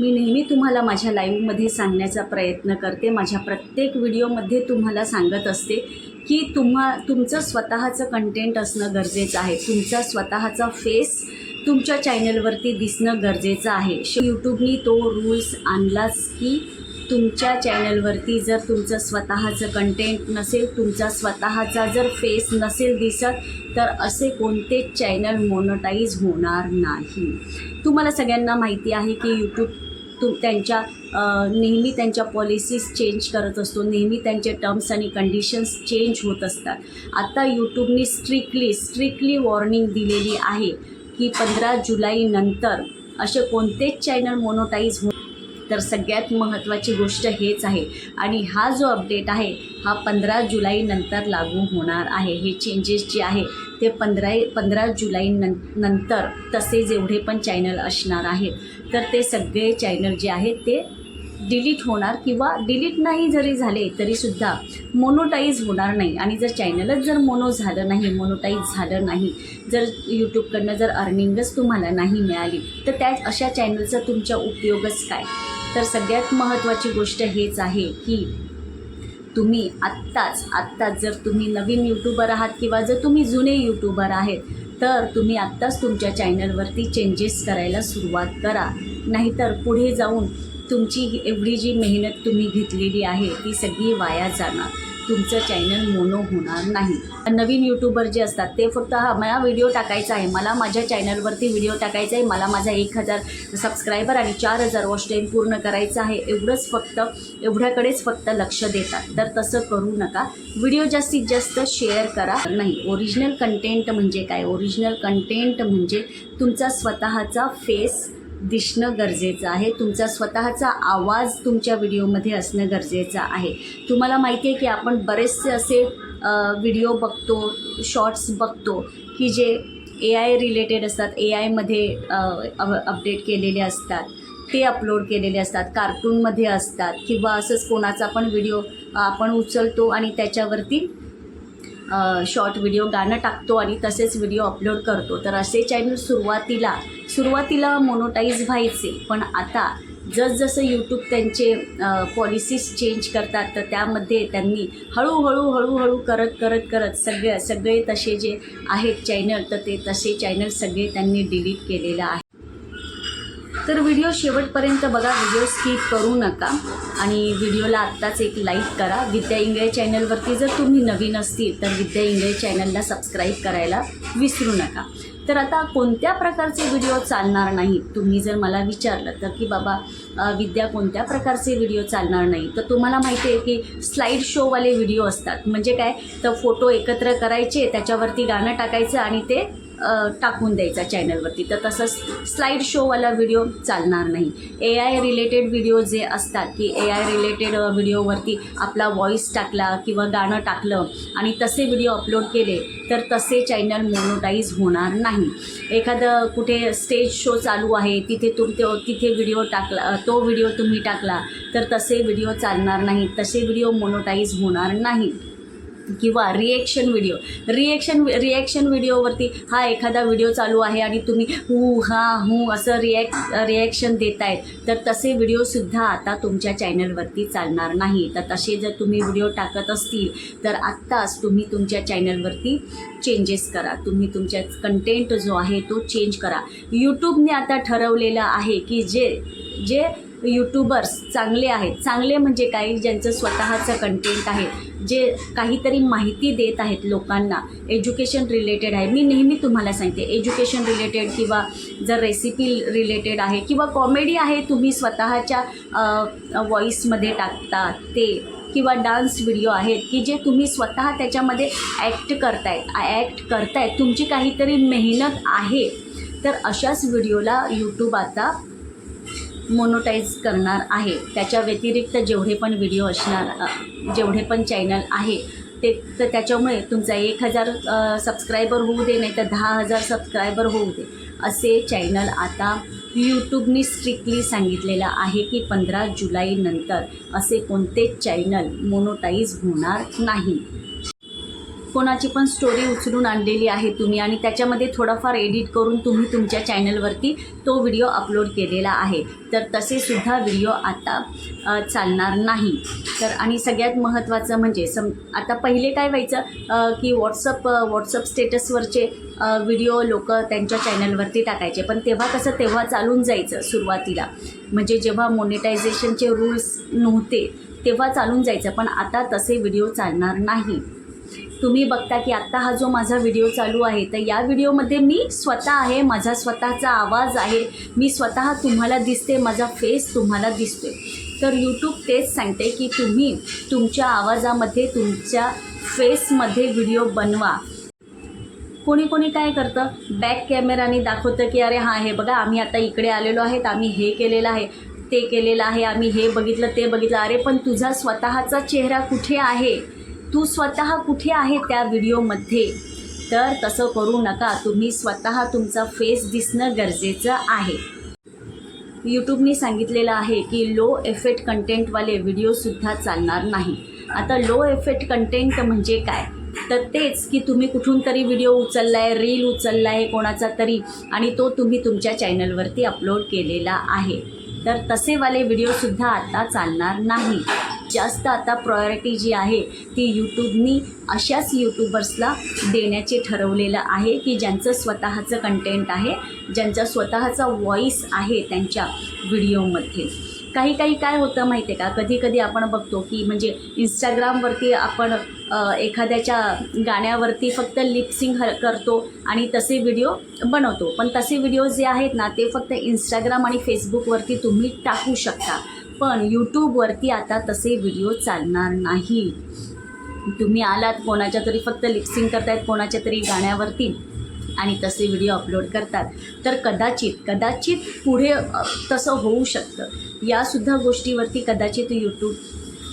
मी नेहमी तुम्हाला माझ्या लाईव्हमध्ये सांगण्याचा प्रयत्न करते. माझ्या प्रत्येक व्हिडिओमध्ये तुम्हाला सांगत असते की तुम्हा तुमचं स्वतःचं कंटेंट असणं गरजेचं आहे. तुमचा स्वतःचा फेस तुमच्या चॅनलवरती दिसणं गरजेचं आहे. श यूट्यूबनी तो रूल्स आणलाच की तुमच्या चॅनलवरती जर तुमचं स्वतःचं कंटेंट नसेल तुमचा स्वतःचा जर फेस नसेल दिसत तर असे कोणतेच चॅनल मोनोटाईज होणार नाही? तुम्हाला सगळ्यांना माहिती आहे की यूट्यूब तू त्यांच्या नेहमी त्यांच्या पॉलिसीज चेंज करत असतो. नेहमी त्यांचे टर्म्स आणि कंडिशन्स चेंज होत असतात. आता यूट्यूबनी स्ट्रिक्टली स्ट्रिक्टली वॉर्निंग दिलेली आहे की पंधरा जुलैनंतर असे कोणतेच चॅनल मोनोटाईज हो तर सगळ्यात महत्त्वाची गोष्ट हेच आहे. आणि हा जो अपडेट आहे हा पंधरा जुलैनंतर लागू होणार आहे. हे चेंजेस जे आहे ते पंधरा पंधरा जुलै नं नंतर तसे जेवढे पण चॅनल असणार आहेत. तर ते सगळे चॅनल जे आहेत ते डिलीट होणार किंवा डिलीट नाही जरी झाले तरीसुद्धा मोनोटाईज होणार नाही. आणि जर चॅनलच जर मोनो झालं नाही मोनोटाईज झालं नाही जर यूट्यूबकडनं जर अर्निंगच तुम्हाला नाही मिळाली तर त्या अशा चॅनलचा तुमचा उपयोगच काय? तर सगळ्यात महत्त्वाची गोष्ट हेच आहे की तुम्ही आत्ताच आत्ताच जर तुम्ही नवीन यूट्यूबर आहात किंवा जर तुम्ही जुने यूट्यूबर आहेत तर तुम्ही आत्ताच तुमच्या चॅनलवरती चेंजेस करायला सुरुवात करा. नाहीतर पुढे जाऊन तुमची एवढी जी मेहनत तुम्ही घेतलेली आहे ती सगळी वाया जाणार. तुमचं चॅनल मोनो होणार नाही. नवीन यूट्यूबर जे असतात ते फक्त हा मला व्हिडिओ टाकायचा आहे. मला माझ्या चॅनलवरती व्हिडिओ टाकायचा आहे. मला माझा एक हजार सबस्क्रायबर आणि चार हजार वॉच टाईम पूर्ण करायचं आहे. एवढंच फक्त एवढ्याकडेच फक्त लक्ष देतात. तर तसं करू नका. व्हिडिओ जास्तीत जास्त शेअर करा. नाही ओरिजिनल कंटेंट म्हणजे काय? ओरिजिनल कंटेंट म्हणजे तुमचा स्वतःचा फेस दिसणं गरजेचं आहे. तुमचा स्वतःचा आवाज तुमच्या व्हिडिओमध्ये असणं गरजेचं आहे. तुम्हाला माहिती आहे की आपण बरेचसे असे व्हिडिओ बघतो शॉर्ट्स बघतो की जे ए आय रिलेटेड असतात ए आयमध्ये अपडेट केलेले असतात ते अपलोड केलेले असतात कार्टूनमध्ये असतात किंवा असंच कोणाचा पण व्हिडिओ आपण उचलतो आणि त्याच्यावरती शॉर्ट व्हिडिओ गाणं टाकतो आणि तसेच व्हिडिओ अपलोड करतो. तर असे चॅनल सुरुवातीला सुरुवातीला मोनोटाईज व्हायचे पण आता जसजसं यूट्यूब त्यांचे पॉलिसीज चेंज करतात तर त्यामध्ये त्यांनी हळूहळू हळूहळू करत करत करत सगळे सगळे तसे जे आहेत चॅनल तर ते तसे चॅनल सगळे त्यांनी डिलीट केलेलं आहे तर व्हिडिओ शेवटपर्यंत बघा व्हिडिओ स्किप करू नका. आणि व्हिडिओला आत्ताच एक लाईक करा. विद्या इंगळे चॅनलवरती जर तुम्ही नवीन असतील तर विद्या इंगळे चॅनलला सबस्क्राईब करायला विसरू नका. तर आता कोणत्या प्रकारचे व्हिडिओ चालणार नाहीत? तुम्ही जर मला विचारलं तर की बाबा विद्या कोणत्या प्रकारचे व्हिडिओ चालणार नाही? तर तुम्हाला माहिती आहे की स्लाईड शोवाले व्हिडिओ असतात. म्हणजे काय? तर फोटो एकत्र करायचे त्याच्यावरती गाणं टाकायचं आणि ते टाकून द्यायचा चॅनलवरती. तर तसंच स्लाईड शोवाला व्हिडिओ चालणार नाही. ए आय रिलेटेड व्हिडिओ जे असतात की ए आय रिलेटेड व्हिडिओवरती आपला व्हॉईस टाकला किंवा गाणं टाकलं आणि तसे व्हिडिओ अपलोड केले तर तसे चॅनल मोनोटाईज होणार नाही. एखादं कुठे स्टेज शो चालू आहे तिथे तुम तो तिथे व्हिडिओ टाकला तो व्हिडिओ तुम्ही टाकला तर तसे व्हिडिओ चालणार नाही. तसे व्हिडिओ मोनोटाईज होणार नाही. किंवा रिएक्शन व्हिडिओ रिएक्शन रिॲक्शन व्हिडिओवरती हा एखादा व्हिडिओ चालू आहे आणि तुम्ही हू हा हू असं रिॲक् रिॲक्शन देत आहेत तर तसे व्हिडिओसुद्धा आता तुमच्या चॅनलवरती चालणार नाही. तर तसे जर तुम्ही व्हिडिओ टाकत असतील तर आत्ताच तुम्ही तुमच्या चॅनलवरती चेंजेस करा. तुम्ही तुमच्या कंटेंट जो आहे तो चेंज करा. यूट्यूबने आता ठरवलेलं आहे की जे जे यूट्यूबर्स चांगले आहेत. चांगले म्हणजे काही ज्यांचं स्वतःचं कंटेंट आहे. जे काहीतरी माहिती देत आहेत लोकांना एज्युकेशन रिलेटेड आहे. मी नेहमी तुम्हाला सांगते एज्युकेशन रिलेटेड किंवा जर रेसिपी रिलेटेड आहे किंवा कॉमेडी आहे तुम्ही स्वतःच्या व्हॉईसमध्ये टाकता ते किंवा डान्स व्हिडिओ आहेत की जे तुम्ही स्वतः त्याच्यामध्ये ॲक्ट करतायत ॲक्ट करतायत. तुमची काहीतरी मेहनत आहे. तर अशाच व्हिडिओला यूट्यूब आता मोनोटाईज करणार आहे. त्याच्या व्यतिरिक्त जेवढे पण व्हिडिओ असणार जेवढे पण चॅनल आहे ते तर त्याच्यामुळे तुमचा एक हजार सबस्क्रायबर होऊ दे नाही तर दहा हजार सबस्क्रायबर होऊ दे. असे चॅनल आता यूट्यूबनी स्ट्रिक्टली सांगितलेलं आहे की पंधरा जुलैनंतर असे कोणतेच चॅनल मोनोटाईज होणार नाही. कोणाची पण स्टोरी उचलून आणलेली आहे तुम्ही आणि त्याच्यामध्ये थोडाफार एडिट करून तुम्ही तुमच्या चॅनलवरती तो व्हिडिओ अपलोड केलेला आहे. तर तसेसुद्धा व्हिडिओ आता चालणार नाही. तर आणि सगळ्यात महत्त्वाचं म्हणजे सम आता पहिले काय व्हायचं की व्हॉट्सअप व्हॉट्सअप स्टेटसवरचे व्हिडिओ लोक त्यांच्या चॅनलवरती टाकायचे. पण तेव्हा कसं तेव्हा चालून जायचं सुरुवातीला. म्हणजे जेव्हा मोनिटायझेशनचे रूल्स नव्हते तेव्हा चालून जायचं. पण आता तसे व्हिडिओ चालणार नाही. तुम्ही बघता की आत्ता हा जो माझा व्हिडिओ चालू आहे तर या व्हिडिओमध्ये मी स्वतः आहे माझा स्वतःचा आवाज आहे मी स्वतः तुम्हाला दिसते माझा फेस तुम्हाला दिसतोय. तर यूट्यूब तेच सांगते की तुम्ही तुमच्या आवाजामध्ये तुमच्या फेसमध्ये व्हिडिओ बनवा. कोणी कोणी काय करतं? बॅक कॅमेराने दाखवतं की अरे हां हे बघा आम्ही आता इकडे आलेलो आहेत आम्ही हे केलेलं आहे ते केलेलं आहे आम्ही हे बघितलं ते बघितलं. अरे पण तुझा स्वतःचा चेहरा कुठे आहे? तू स्वतः कुठे आहे त्या व्हिडिओमध्ये? तर तसं करू नका. तुम्ही स्वतः तुमचा फेस दिसणं गरजेचं आहे. यूट्यूबने सांगितलेलं आहे की लो एफेक्ट कंटेंटवाले व्हिडिओसुद्धा चालणार नाही. आता लो एफेक्ट कंटेंट म्हणजे काय? तर तेच की तुम्ही कुठून तरी व्हिडिओ उचलला आहे रील उचलला आहे कोणाचा तरी आणि तो तुम्ही तुमच्या चॅनलवरती अपलोड केलेला आहे. तर तसेवाले व्हिडिओसुद्धा आता चालणार नाही. जास्त आता प्रायोरिटी जी आहे ती यूट्यूबनी अशाच यूट्यूबर्सला देण्याचे ठरवलेलं आहे की ज्यांचं स्वतःचं कंटेंट आहे ज्यांचा स्वतःचा व्हॉईस आहे त्यांच्या व्हिडिओमध्ये काही काही काय होतं माहिती आहे का? कधी कधी आपण बघतो की म्हणजे इंस्टाग्रामवरती आपण एखाद्याच्या गाण्यावरती फक्त लिपसिंग ह करतो आणि तसे व्हिडिओ बनवतो. पण तसे व्हिडिओ जे आहेत ना ते फक्त इंस्टाग्राम आणि फेसबुकवरती तुम्ही टाकू शकता. पण यूट्यूबवरती आता तसे व्हिडिओ चालणार नाही. तुम्ही आलात कोणाच्या तरी फक्त लिप्सिंग करतायत कोणाच्या तरी गाण्यावरती आणि तसे व्हिडिओ अपलोड करतात. तर कदाचित कदाचित पुढे तसं होऊ शकतं. यासुद्धा गोष्टीवरती कदाचित यूट्यूब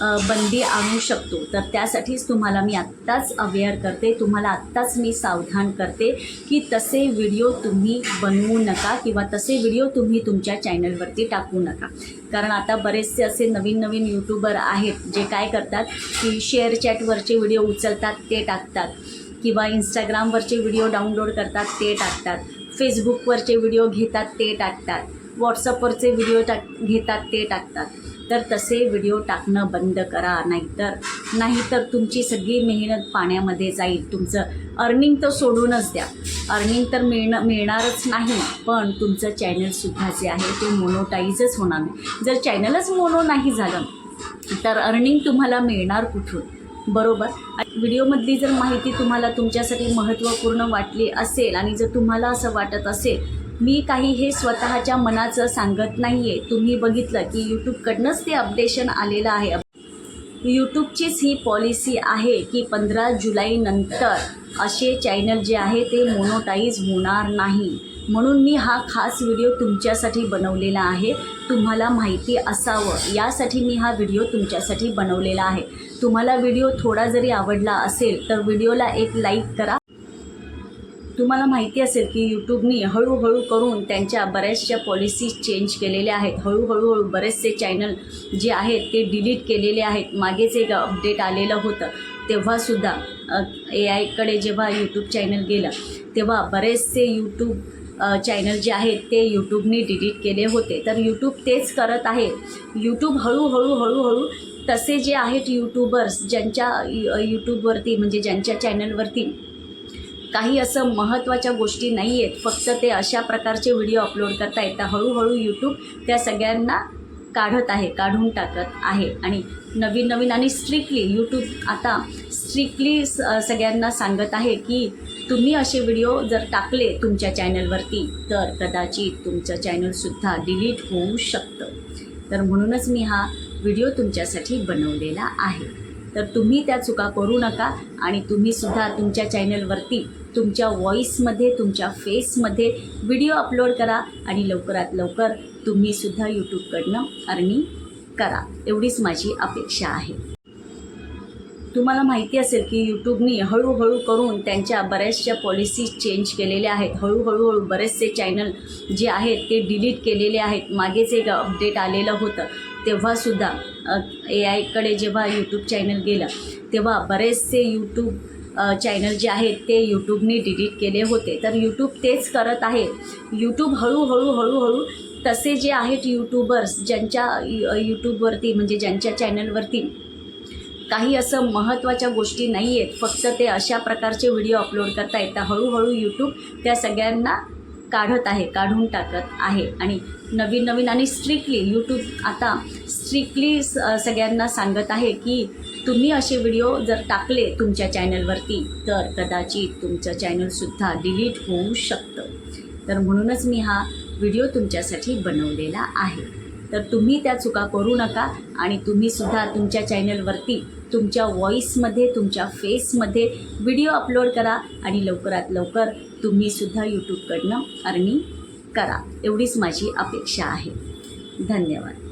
बंदी आणू शकतो. तर त्यासाठीच तुम्हाला मी आत्ताच अवेअर करते. तुम्हाला आत्ताच मी सावधान करते की तसे व्हिडिओ तुम्ही बनवू नका किंवा तसे व्हिडिओ तुम्ही तुमच्या चॅनलवरती टाकू नका. कारण आता बरेचसे असे नवीन नवीन यूट्यूबर आहेत जे काय करतात की शेअर चॅटवरचे व्हिडिओ उचलतात ते टाकतात. किंवा इंस्टाग्रामवरचे व्हिडिओ डाउनलोड करतात ते टाकतात. फेसबुकवरचे व्हिडिओ घेतात ते टाकतात. व्हॉट्सअपवरचे व्हिडिओ टाक घेतात ते टाकतात. तर तसे व्हिडिओ टाकणं बंद करा नाहीतर नाहीतर तुमची सगळी मेहनत पाण्यामध्ये जाईल. तुमचं अर्निंग तर सोडूनच द्या. अर्निंग तर मिळणं मिळणारच नाही पण तुमचं चॅनलसुद्धा जे आहे ते मोनोटाईजच होणार नाही. जर चॅनलच मोनो नाही झालं तर अर्निंग तुम्हाला मिळणार कुठून? बरोबर? आणि व्हिडिओमधली जर माहिती तुम्हाला तुमच्यासाठी महत्त्वपूर्ण वाटली असेल आणि जर तुम्हाला असं वाटत असेल मी काही हे स्वतःच्या मनाचं सांगत नाही आहे तुम्ही बघितलं की यूट्यूबकडनंच ते अपडेशन आलेलं आहे. यूट्यूबचीच ही पॉलिसी आहे की पंधरा जुलैनंतर असे चॅनल जे आहे ते मोनोटाईज होणार नाही. म्हणून मी हा खास व्हिडिओ तुमच्यासाठी बनवलेला आहे. तुम्हाला माहिती असावं. यासाठी मी हा व्हिडिओ तुमच्यासाठी बनवलेला आहे. तुम्हाला व्हिडिओ थोडा जरी आवडला असेल तर व्हिडिओला एक लाईक करा. तुम्हाला माहिती असेल की यूट्यूबनी हळूहळू करून त्यांच्या बऱ्याचशा पॉलिसीज चेंज केलेल्या आहेत. हळूहळूहळू बरेचसे चॅनल जे आहेत ते डिलीट केलेले आहेत. मागेच एक अपडेट आलेलं होतं. तेव्हासुद्धा ए आयकडे जेव्हा यूट्यूब चॅनल गेलं तेव्हा बरेचसे यूट्यूब चॅनल जे आहेत ते यूट्यूबनी डिलीट केले होते. तर यूट्यूब तेच करत आहे. यूट्यूब हळूहळू हळूहळू तसे जे आहेत यूट्यूबर्स ज्यांच्या यूट्यूबवरती म्हणजे ज्यांच्या चॅनलवरती काही असं महत्त्वाच्या गोष्टी नाही आहेत फक्त ते अशा प्रकारचे व्हिडिओ अपलोड करता येतात. हळूहळू यूट्यूब त्या सगळ्यांना काढत आहे काढून टाकत आहे. आणि नवीन नवीन आणि स्ट्रिक्टली यूट्यूब आता स्ट्रिक्टली सगळ्यांना सांगत आहे की तुम्ही असे व्हिडिओ जर टाकले तुमच्या चॅनलवरती तर कदाचित तुमचं चॅनलसुद्धा डिलीट होऊ शकतं. तर म्हणूनच मी हा व्हिडिओ तुमच्यासाठी बनवलेला आहे. तर तुम्ही त्या चुका करू नका आणि तुम्हीसुद्धा तुमच्या चॅनलवरती तुमच्या व्हॉईसमध्ये तुमच्या फेसमध्ये व्हिडिओ अपलोड करा आणि लवकरात लवकर तुम्हीसुद्धा यूट्यूबकडनं अर्निंग करा. एवढीच माझी अपेक्षा आहे. तुम्हाला माहिती असेल की यूट्यूबनी हळूहळू करून त्यांच्या बऱ्याचशा पॉलिसी चेंज केलेल्या आहेत. हळूहळू हळू बरेचसे चॅनल जे आहेत ते डिलीट केलेले आहेत. मागेच एक अपडेट आलेलं होतं. तेव्हासुद्धा ए आयकडे जेव्हा यूट्यूब चॅनल गेलं तेव्हा बरेचसे यूट्यूब चॅनल जे आहेत ते यूट्यूबने डिलीट केले होते. तर यूट्यूब तेच करत आहे. यूट्यूब हळूहळू हळूहळू तसे जे आहेत यूट्यूबर्स ज्यांच्या यूट्यूबवरती म्हणजे ज्यांच्या चॅनलवरती काही असं महत्त्वाच्या गोष्टी नाही आहेत फक्त ते अशा प्रकारचे व्हिडिओ अपलोड करता येतात. हळूहळू यूट्यूब त्या सगळ्यांना काढत आहे काढून टाकत आहे. आणि नवीन नवीन आणि स्ट्रिक्टली यूट्यूब आता स्ट्रिक्टली सगळ्यांना सांगत आहे की तुम्ही असे व्हिडिओ जर टाकले तुमच्या चॅनलवरती तर कदाचित तुमचं चॅनलसुद्धा डिलीट होऊ शकतं. तर म्हणूनच मी हा व्हिडिओ तुमच्यासाठी बनवलेला आहे. तर तुम्ही त्या चुका करू नका आणि तुम्हीसुद्धा तुमच्या चॅनलवरती तुमच्या व्हॉईसमध्ये तुमच्या फेसमध्ये व्हिडिओ अपलोड करा आणि लवकरात लवकर तुम्हीसुद्धा यूट्यूबकडनं अर्निंग करा. एवढीच माझी अपेक्षा आहे. धन्यवाद.